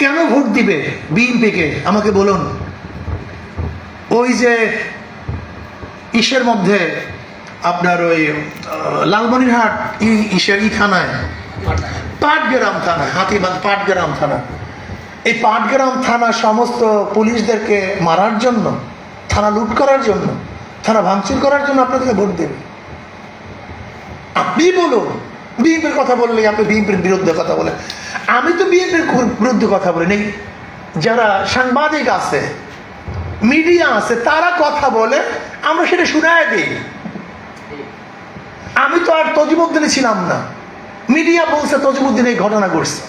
কেন ভোট দিবে বিএনপিকে? আমাকে বলুন। ওই যে ইসের মধ্যে আপনার ওই লালমনিরহাট ইসের ই থানায়, পাটগ্রাম থানা হাতিবাদ পাটগ্রাম থানা এই পাটগ্রাম থানা সমস্ত পুলিশদেরকে মারার জন্য, থানা লুট করার জন্য, থানা ভাঙচুর করার জন্য আপনাদেরকে ভোট দেবে। আপনি বলুন বিএনপির কথা বললে আপনি বিএনপির বিরুদ্ধে কথা বলেন। আমি তো বিএনপির বিরুদ্ধে কথা বলি নেই। যারা সাংবাদিক আছে মিডিয়া আছে তারা কথা বলে আমরা সেটা শুনায় দিই। আমি তো আর তজিমুদ্দিনে ছিলাম না। মিডিয়া বলছে তজিমুদ্দিন এই ঘটনা ঘটছে।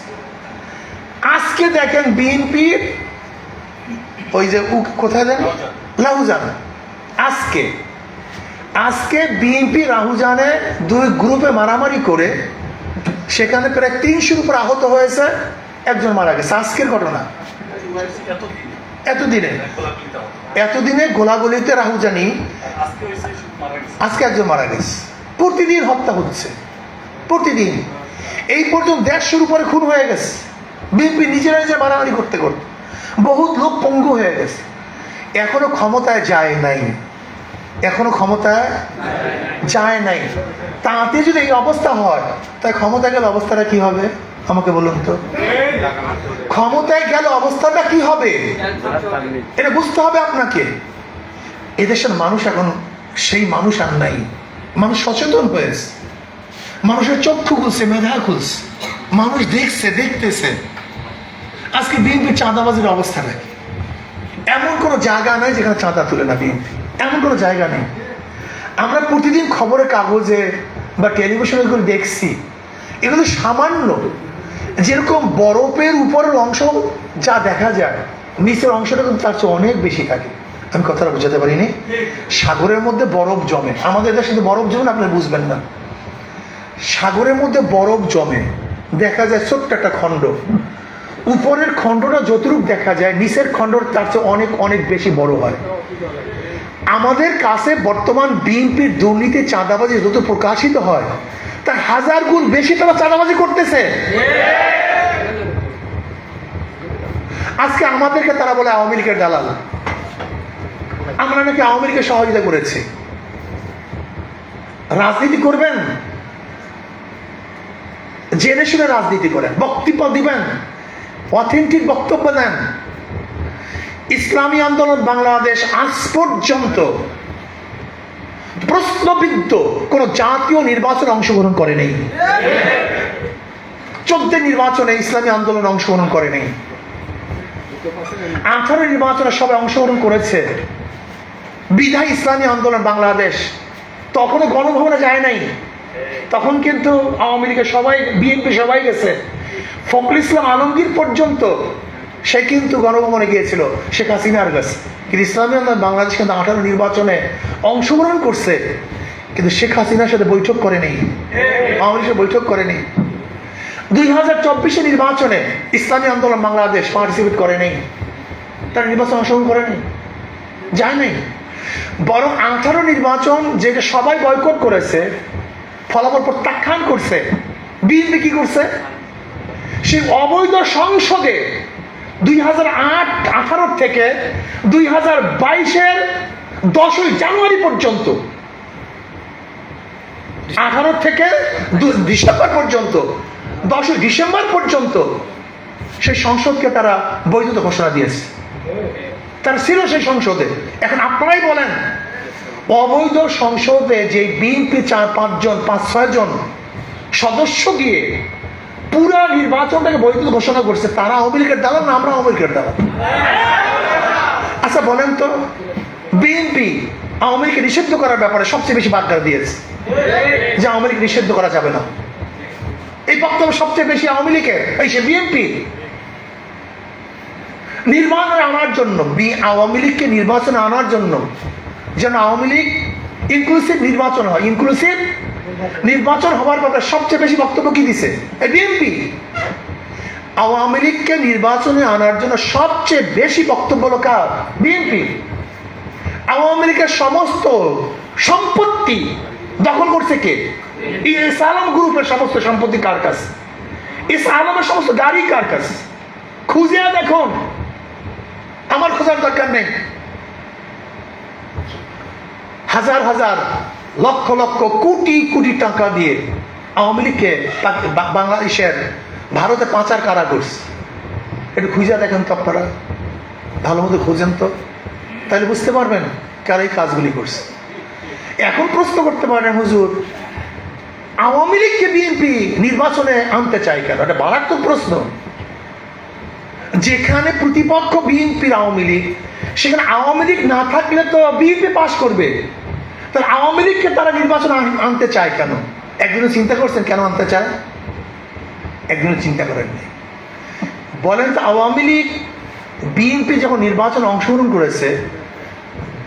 আজকে দেখেন বিএনপির ওই যে কোথায় দেন লাহুজান আজকে আজকে বিএনপি রাহুজানে দুই গ্রুপে মারামারি করে, সেখানে প্রায় তিনশোর উপর আহত হয়েছে, একজন মারা গেছে। আজকের ঘটনা। এতদিনে। এতদিনে গোলাগুলিতে রাহুজানি আজকে একজন মারা গেছে। প্রতিদিন হত্যা হচ্ছে। প্রতিদিন। এই পর্যন্ত দেড়শোর উপরে খুন হয়ে গেছে। বিএনপি নিজেরা নিজে মারামারি করতে করতে। বহুত লোক পঙ্গু হয়ে গেছে। এখনও ক্ষমতায় যায় নাই। এখনও ক্ষমতায় যায় নাই। তাতে যদি এই অবস্থা হয়, তাই ক্ষমতায় গেলে অবস্থাটা কি হবে? আমাকে বলুন তো। ক্ষমতায় গেল অবস্থাটা কি হবে? এটা বুঝতে হবে আপনাকে। এদেশের মানুষ এখন, সেই মানুষ আর নাই। মানুষ সচেতন হয়েছে। মানুষের চক্ষু খুলছে, মেধা খুলছে। মানুষ দেখছে, দেখতেছে। আজকে বিএনপির চাঁদাবাজির অবস্থাটা কি এমন কোনো জায়গা নাই যেখানে চাঁদা তুলে না বিএনপি। এমন কোনো জায়গা নেই। আমরা প্রতিদিন খবরের কাগজে বা টেলিভিশনে করে দেখছি, এগুলো সামান্য যেরকম বরফের উপরের অংশ যা দেখা যায়, নিচের অংশটা কিন্তু তার চেয়ে অনেক বেশি থাকে। আমি কথাটা বোঝাতে পারিনি। সাগরের মধ্যে বরফ জমে। আমাদের দেশে তো বরফ জমে না, আপনি বুঝবেন না। সাগরের মধ্যে বরফ জমে। দেখা যায় ছোট্ট একটা খণ্ড। উপরের খণ্ডটা যতটুকু দেখা যায়, নিচের খণ্ডর তার চেয়ে অনেক অনেক বেশি বড় হয়। আমাদের কাছে বর্তমান বিএনপির দুর্নীতি চাঁদাবাজি যত প্রকাশিত হয়, তার হাজার গুণ বেশি তারা চাঁদাবাজি করতেছে। আজকে আমাদেরকে তারা বলে আওয়ামী লীগের দালাল। আমরা নাকি আওয়ামী লীগের সহযোগিতা করেছি। রাজনীতি করবেন? জেনে শুনে রাজনীতি করেন। বক্তব্য দিবেন। অথেন্টিক বক্তব্য দেন। ইসলামী আন্দোলন বাংলাদেশ আজ পর্যন্ত প্রশ্নবিদ্ধ কোন জাতীয় নির্বাচনে অংশগ্রহণ করে নেই। চোদ্দ নির্বাচনে ইসলামী আন্দোলন অংশগ্রহণ করে নেই। আঠারো নির্বাচনে সবাই অংশগ্রহণ করেছে। বিধায় ইসলামী আন্দোলন বাংলাদেশ তখনও গণভবনে যায় নাই। তখন কিন্তু আওয়ামী লীগের সবাই, বিএনপি সবাই গেছে। ফখরুল ইসলাম আলমগীর পর্যন্ত সে কিন্তু গণভবনে গিয়েছিল, শেখ হাসিনার কাছে। কিন্তু ইসলামী আন্দোলন বাংলাদেশ কিন্তু আঠারো নির্বাচনে অংশগ্রহণ করছে। কিন্তু শেখ হাসিনার সাথে বৈঠক করেনি। আওয়ামী লীগের বৈঠক করেনি। দুই হাজার চব্বিশে নির্বাচনে ইসলামী আন্দোলন বাংলাদেশ পার্টিসিপেট করে নেই। তার নির্বাচন অংশগ্রহণ করেনি যায় বরং আঠারো নির্বাচন যেটা সবাই বয়কট করেছে, ফলাফল প্রত্যাখ্যান করছে, বিএনপি কি করছে? সেই অবৈধ সংসদে দুই হাজার আট, আঠারো থেকে দুই হাজার বাইশের দশই জানুয়ারি পর্যন্ত। আঠারো থেকে ডিসেম্বর পর্যন্ত, দশই ডিসেম্বর পর্যন্ত সেই সংসদকে তারা বৈধতা ঘোষণা দিয়েছে। তারা ছিল সেই সংসদে। এখন আপনারাই বলেন, অবৈধ সংসদে যে বিএনপি চার, পাঁচজন, পাঁচ ছয় জন সদস্য দিয়ে পুরা নির্বাচনটাকে বৈধ ঘোষণা করছে। তারা আওয়ামী লীগের দালাল না আমরা আওয়ামী লীগের দালাল? আচ্ছা বলেন তো, বিএনপি আওয়ামী লীগকে নিষিদ্ধ করার ব্যাপারে সবচেয়ে বেশি বার্তা দিয়েছে। যে আওয়ামী লীগ নিষিদ্ধ করা যাবে না। এই বক্তব্য সবচেয়ে বেশি আওয়ামী লীগের, এই সে বিএনপি। নির্বাচনে আনার জন্য, বি, আওয়ামী লীগকে নির্বাচনে আনার জন্য যেন আওয়ামী লীগ ইনক্লুসিভ নির্বাচন হয়। ইনক্লুসিভ নির্বাচন হওয়ার ব্যাপারে সবচেয়ে বেশি বক্তব্য কি দিছে? বিএনপি আওয়ামী লীগকে নির্বাচনে আনার জন্য সবচেয়ে বেশি বক্তব্য হলো কার? বিএনপি আওয়ামী লীগের সমস্ত সম্পত্তি দখল করছে কে? ইস আলম গ্রুপের সমস্ত সম্পত্তি কার কাছে? ইস আলমের সমস্ত গাড়ি কার কাছে? খুঁজে দেখুন। আমার খোঁজার দরকার নেই। হাজার হাজার লক্ষ লক্ষ কোটি কোটি টাকা দিয়ে আওয়ামী লীগকে বাংলাদেশের ভারতে পাচার কারা করছে একটু খুঁজে দেখেন তো আপনারা। ভালো মতো খুঁজেন তো। তাহলে বুঝতে পারবেন কারা এই কাজগুলি করছে। এখন প্রশ্ন করতে পারেন, হুজুর, আওয়ামী লীগকে বিএনপি নির্বাচনে আনতে চায় কেন? এটা মারাত্মক প্রশ্ন। যেখানে প্রতিপক্ষ বিএনপির আওয়ামী লীগ, সেখানে আওয়ামী লীগ না থাকলে তো বিএনপি পাশ করবে। তাহলে আওয়ামী লীগকে তারা নির্বাচন আনতে চায় কেন? একদিনও চিন্তা করছেন কেন আনতে চায়? একদিনও চিন্তা করেননি বলেন তো আওয়ামী লীগ, বিএনপি যখন নির্বাচনে অংশগ্রহণ করেছে,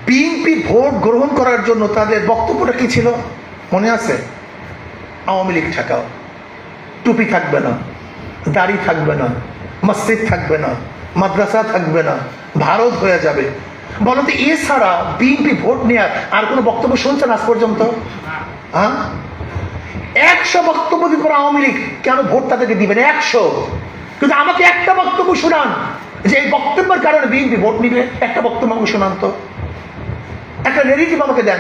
বিএনপি ভোট গ্রহণ করার জন্য তাদের বক্তব্যটা কি ছিল? মনে আছে? আওয়ামী লীগ ঠেকাও। টুপি থাকবে না, দাড়ি থাকবে না, মসজিদ থাকবে না, মাদ্রাসা থাকবে না, ভারত হয়ে যাবে। বলেন তো, এছাড়া বিএনপি ভোট নেওয়ার আর কোনো বক্তব্য শুনছেন আজ পর্যন্ত? হ্যাঁ? একশো বক্তব্য দিতে পারে আওয়ামী লীগ কেন ভোট তাদেরকে দিবেন একশো। কিন্তু আমাকে একটা বক্তব্য শোনান, যে এই বক্তব্যের কারণে বিএনপি ভোট নিবে। একটা বক্তব্য আমাকে শোনান তো। একটা নেগেটিভ আমাকে দেন।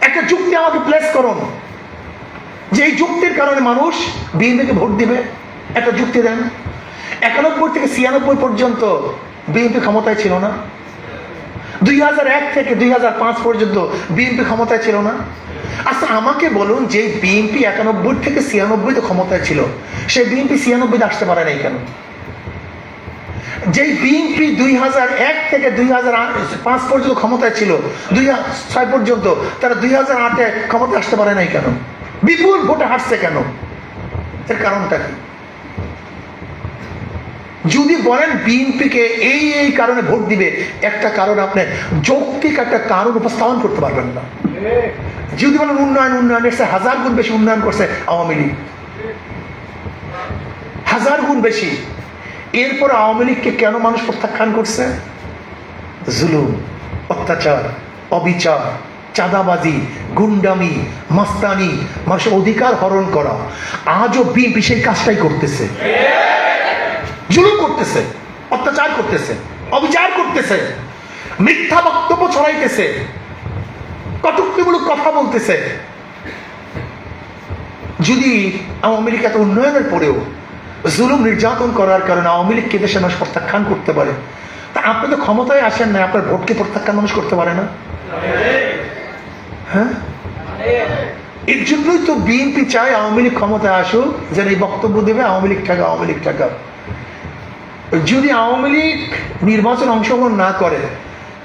একটা যুক্তি আমাকে প্লেস করুন। যে এই যুক্তির কারণে মানুষ বিএনপিকে ভোট দিবে। একটা যুক্তি দেন। একানব্বই থেকে ছিয়ানব্বই পর্যন্ত বিএনপি ক্ষমতায় ছিল না। দুই হাজার এক থেকে দুই হাজার পাঁচ পর্যন্ত বিএনপি ক্ষমতায় ছিল না। আচ্ছা আমাকে বলুন, যে বিএনপি একানব্বই থেকে ছিয়ানব্বইতে ক্ষমতায় ছিল সেই বিএনপি ছিয়ানব্বইতে আসতে পারে নাই কেন? যেই বিএনপি দুই হাজার এক থেকে দুই হাজার পাঁচ পর্যন্ত ক্ষমতায় ছিল, দুই ছয় পর্যন্ত, তারা দুই হাজার আটে ক্ষমতায় আসতে পারে নাই কেন? বিপুল ভোটে হারছে কেন? এর কারণটা কি? যদি বলেন বিএনপিকে এই এই কারণে ভোট দিবে, একটা কারণ আপনি যৌক্তিক একটা কারণ উপস্থাপন করতে পারবেন না। যদি বলেন উন্নয়ন উন্নয়ন এসে হাজার গুণ বেশি উন্নয়ন করছে আওয়ামী লীগ। হাজার গুণ বেশি। এরপর আওয়ামী লীগকে কেন মানুষ প্রত্যাখ্যান করছে? জুলুম, অত্যাচার, অবিচার, চাঁদাবাজি, গুন্ডামি, মাস্তানি, মানুষের অধিকার হরণ করা। আজও বিএনপি সেই কাজটাই করতেছে। জুলুম করতেছে, অত্যাচার করতেছে, অবিচার করতেছে, মিথ্যা বক্তব্য ছড়াইতেছে, কটুক্তিমূলক কথা বলতেছে। যদি আওয়ামী লীগ এত উন্নয়নের পরেও জুলুম নির্যাতন করার কারণে আওয়ামী লীগকে দেশে মানুষ প্রত্যাখ্যান করতে পারে, তা আপনি তো ক্ষমতায় আসেন না আপনার ভোটকে প্রত্যাখ্যান মানুষ করতে পারে না। হ্যাঁ? এর জন্যই তো বিএনপি চায় আওয়ামী লীগ ক্ষমতায় আসুক, যেন এই বক্তব্য দেবে, আওয়ামী লীগ টাকা আওয়ামী লীগ টাকা যদি আওয়ামী লীগ নির্বাচন অংশগ্রহণ না করে,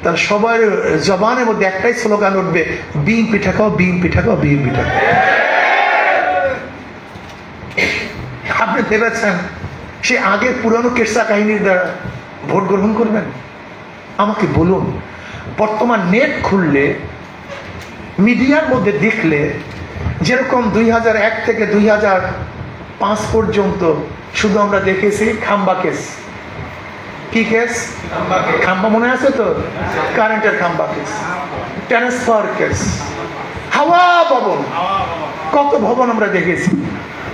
তাহলে সবার জবানের মধ্যে একটাই স্লোগান উঠবে, বিএনপি ঠেকাও বিএনপি ঠেকাও বিএনপি ঠেকাও। আপনি ভেবেছেন সে আগের পুরানো কেসা কাহিনীর দ্বারা ভোট গ্রহণ করবেন? আমাকে বলুন, বর্তমান নেট খুললে, মিডিয়ার মধ্যে দেখলে, যেরকম দুই এক থেকে দুই পাঁচ পর্যন্ত শুধু আমরা দেখেছি খাম্বা কেস। কি কেস খাম্বা মনে আছে তো? কারেন্টের খাম্বা কেস ট্রান্সফার কেস হাওয়া ভবন। কত ভবন আমরা দেখেছি।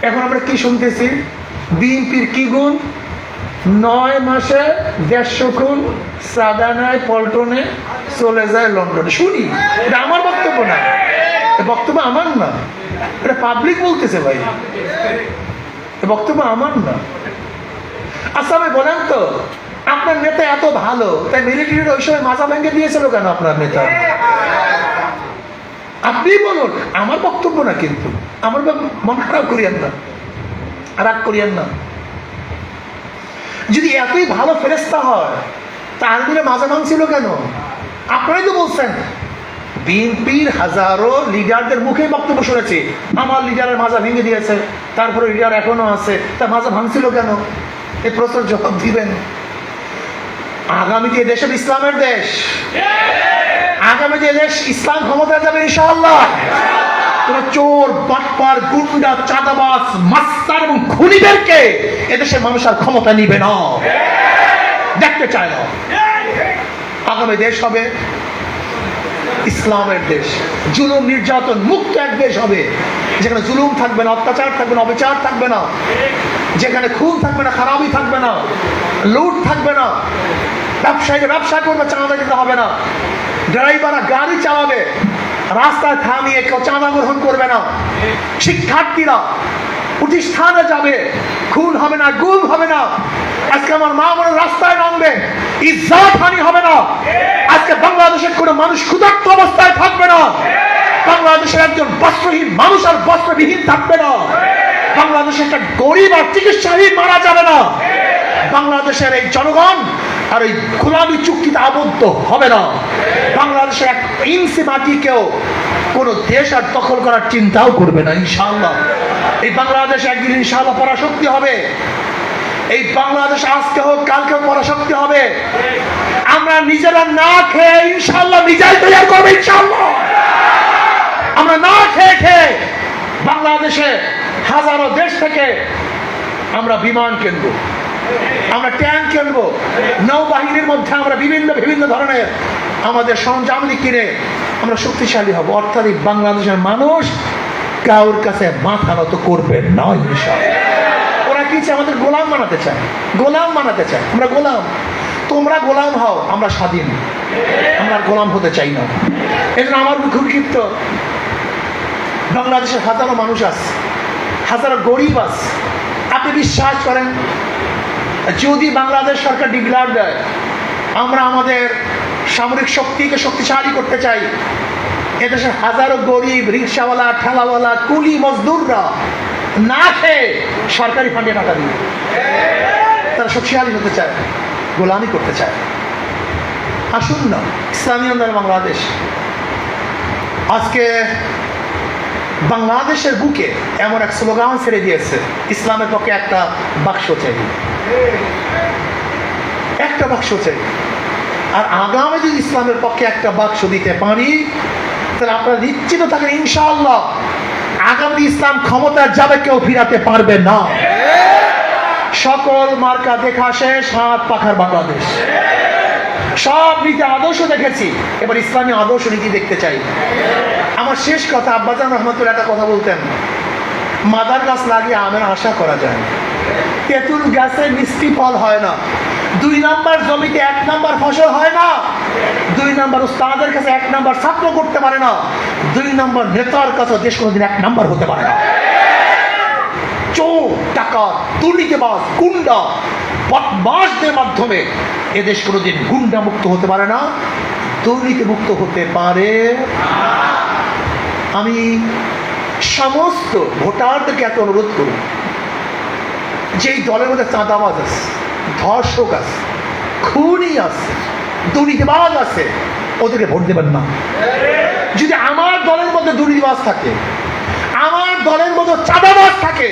এখন আমরা কি শুনতেছি? বিএনপির কি গুণ? নয় মাসে দেড়শো খুন, সাদানায় পল্টনে চলে যায় লন্ডনে। শুনি, এটা আমার বক্তব্য না। বক্তব্য আমার না। এটা পাবলিক বলতেছে ভাই। বক্তব্য আমার না। আচ্ছা ভাই, বলেন তো। আপনার নেতা এত ভালো, তাই মিলিটারির ওই সময় মাজা ভেঙে দিয়েছিল কেন আপনার নেতা? আপনি বলুন, আমার বক্তব্য না কিন্তু, আমার মন খারাপ করিয়েন না, রাগ করিয়েন না। যদি এতই ভালো ফেরেস্তা হয়, তা আর্মিরা মাজা ভাঙছিল কেন? আপনারাই তো বলছেন, বিএনপির হাজারো লিডারদের মুখে বক্তব্য শুনেছি, আমার লিডারের মাজা ভেঙে দিয়েছে, তারপরে লিডার এখনও আছে, তা মাজা ভাঙছিল কেন? এই প্রশ্নের জবাব দিবেন। আগামীতে দেশের ইসলামের দেশ। আগামী যে দেশ ইসলাম ক্ষমতা যাবে ইনশাআল্লাহ। চোর, বাটপার, গুন্ডা, চাঁদাবাজ মাস্তার এবং খুনিদেরকে এদেশের মানুষ আর ক্ষমতা নিবে না। দেখতে চায় না। আগামী দেশ হবে ইসলামের দেশ। জুলুম, নির্যাতন, মুক্ত এক দেশ হবে। যেখানে জুলুম থাকবে না, অত্যাচার থাকবে না, অবিচার থাকবে না। যেখানে খুন থাকবে না, খারাপই থাকবে না। লুট থাকবে না। ব্যবসায়ীরা ব্যবসা করবে, চাঁদা দিতে হবে না। ড্রাইভাররা গাড়ি চালাবে, রাস্তায় থামিয়ে কেউ চাঁদা গ্রহণ করবে না। শিক্ষার্থীরা প্রতিষ্ঠানে যাবে, খুন হবে না, গুম হবে না। আজকে আমার মা বোনের রাস্তায় নামবে, ইজ্জত হানি হবে না। আজকে বাংলাদেশের কোনো মানুষ ক্ষুধার্ত অবস্থায় থাকবে না। বাংলাদেশের একজন বস্ত্রহীন মানুষ আর বস্ত্রবিহীন থাকবে না। বাংলাদেশের একটা গরিব আর চিকিৎসাহীন মারা যাবে না। বাংলাদেশের এই জনগণ আর এই গোলামী চুক্তিতে আবদ্ধ হবে না। বাংলাদেশের এক ইঞ্চি মাটিকেও কোনো দেশ আর দখল করার চিন্তাও করবে না, ইনশাআল্লাহ। এই বাংলাদেশে একদিন ইনশাআল্লাহ পরাশক্তি হবে। এই বাংলাদেশ আজকে হোক কালকে পরাশক্তি হবে। আমরা নিজেরা না খেয়ে ইনশাআল্লাহ নিজেই তৈরি করব, ইনশাআল্লাহ। আমরা না খেয়ে খেয়ে বাংলাদেশে হাজারো দেশ থেকে আমরা বিমান কিনবো। আমরা ট্যাঙ্ক কিনবো নৌবাহিনীর মধ্যে আমরা বিভিন্ন বিভিন্ন ধরনের আমাদের সরঞ্জামলি কিনে আমরা শক্তিশালী হব। অর্থাৎ এই বাংলাদেশের মানুষ কারোর কাছে মাথা নত করবে না, ইনশাআল্লাহ। ওরা কি আমাদের গোলাম বানাতে চায়। গোলাম বানাতে চায়। আমরা গোলাম। তোমরা গোলাম হও, আমরা স্বাধীন। আমরা গোলাম হতে চাই না। এই জন্য আমার খুব ক্ষিপ্ত। বাংলাদেশের হাজারো মানুষ আছে, হাজারো গরিব আছে। আপনি বিশ্বাস করেন? যদি বাংলাদেশ সরকার ডিক্লার দেয়, আমরা আমাদের সামরিক শক্তিকে শক্তিশালী করতে চাই। এদেশের হাজারো গরিব, রিক্সাওয়ালা, ঠেলাওয়ালা, কুলি মজদুররা না খেয়ে সরকারি ফান্ডে টাকা দিয়ে তারা শক্তিশালী হতে চায়, গোলামি করতে চায়। আসুন না, ইসলামী আন্দোলন বাংলাদেশ। আজকে বাংলাদেশের বুকে এমন এক স্লোগান ছেড়ে দিয়েছে, ইসলামের পক্ষে একটা বাক্স চাই। একটা বাক্স চাই। আর আগামী যদি ইসলামের পক্ষে একটা বাক্স দিতে পারি, তাহলে আপনারা নিশ্চিত থাকেন ইনশাআল্লাহ, আগামী ইসলাম ক্ষমতা যাবে কেউ, ফিরাতে পারবে না। সকল মার্কা দেখা শেষ, হাত পাখার বাংলাদেশ। সব নীতি আদর্শ দেখেছি, এবার ইসলামী আদর্শ নীতি দেখতে চাই। আমার শেষ কথা আব্বাজান রহমতুল্লাহ একটা কথা বলতেন, মাদার গাছ লাগিয়ে আমের আশা করা যায় না। তেঁতুল গাছে মিষ্টি ফল হয় না। দুই নাম্বার জমিতে এক নাম্বার ফসল হয় না। দুই নাম্বার উস্তাদের কাছে এক নাম্বার ছাত্র করতে পারে না। দুই নাম্বার নেতার কাছে দেশ কোনোদিন এক নাম্বার হতে পারে না। চোর টাকা দুর্নীতিবাজ, গুন্ডা বদমাসদের মাধ্যমে এদেশ কোনোদিন গুন্ডা মুক্ত হতে পারে না দুর্নীতি মুক্ত হতে পারে আমি সমস্ত ভোটারদেরকে একটা অনুরোধ করব। যে এই দলের মধ্যে চাঁদাবাজ আছে, ধর্ষক আছে, খুনি আছে, দুর্নীতিবাজ আছে, ওদেরকে ভোট দেবেন না। যদি আমার দলের মধ্যে দুর্নীতিবাজ থাকে, আমার দলের মধ্যে চাঁদাবাজ থাকে,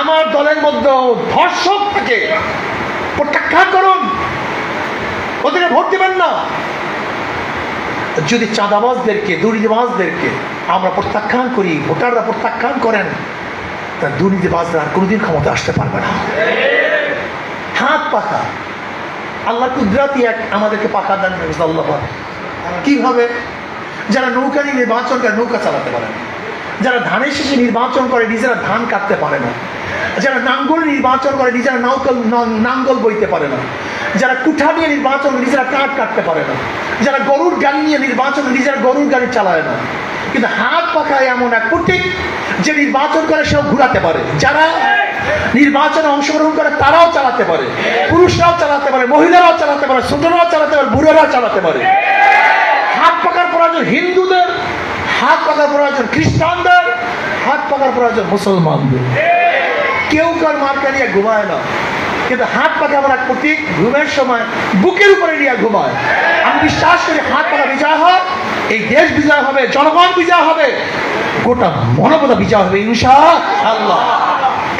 আমার দলের মধ্যে ধর্ষক থাকে, প্রত্যাখ্যান করুন, ওদেরকে ভোট দেবেন না। যদি চাঁদাবাজদেরকে, দুর্নীতিবাজদেরকে আমরা প্রত্যাখ্যান করি, ভোটাররা প্রত্যাখ্যান করেন, তা দুর্নীতিবাজরা আর কোনোদিন ক্ষমতা আসতে পারবে না। হাত পাখা। আল্লাহ কুদরাতি এক আমাদেরকে পাখা দান আল্লাহ কীভাবে? যারা নৌকা নিয়ে নির্বাচন করে, নৌকা চালাতে পারে না। যারা ধানের শেষে নির্বাচন করে, নিজেরা ধান কাটতে পারে না। যারা নাঙ্গল নির্বাচন করে, নিজেরা নাউকল নাঙ্গল বইতে পারে না। যারা কুঠা নিয়ে নির্বাচন নিজেরা কাঠ কাটতে পারে না। যারা গরুর গাড়ি নিয়ে নির্বাচন, নিজের গরুর গাড়ি চালায় না। কিন্তু হাত পাখায় এমন এক প্রতীক যে নির্বাচন করে সেও ঘুরাতে পারে। যারা নির্বাচনে অংশগ্রহণ করে, তারাও চালাতে পারে। পুরুষরাও চালাতে পারে, মহিলারাও চালাতে পারে, ছোটরাও চালাতে পারে, বুড়োরাও চালাতে পারে। হাত পাকার প্রয়োজন হিন্দুদের, হাত পাকার প্রয়োজন খ্রিস্টানদের, হাত পাকার প্রয়োজন মুসলমানদের। কেউ কার মার্কা নিয়ে ঘুমায় না। কিন্তু হাত পাকা আমার এক প্রতীক ঘুমের সময় বুকের উপরে নিয়ে ঘুমায়। আমি বিশ্বাস করি হাত পাকা বিজয় হয় এই দেশ বিজয় হবে, জনগণ বিজয় হবে, গোটা মনবতা বিজয় হবে ইনশা আল্লাহ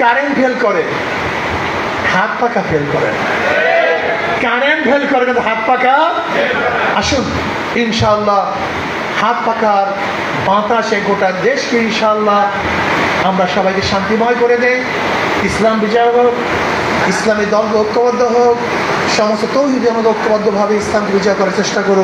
কারেন্ট ফেল করে, হাত পাকা ফেল করে। কারেন্ট ফেল করে কিন্তু হাত পাকা। আসুন, ইনশাআল্লাহ, হাত পাকার বাতাসে গোটা দেশকে ইনশাআল্লাহ আমরা সবাইকে শান্তিময় করে দেই। ইসলাম বিজয় হোক ইসলামী দলকে ঐক্যবদ্ধ হোক সমস্ত তৌহিদ আমাদের ঐক্যবদ্ধভাবে ইসলামকে বিজয় করার চেষ্টা করুন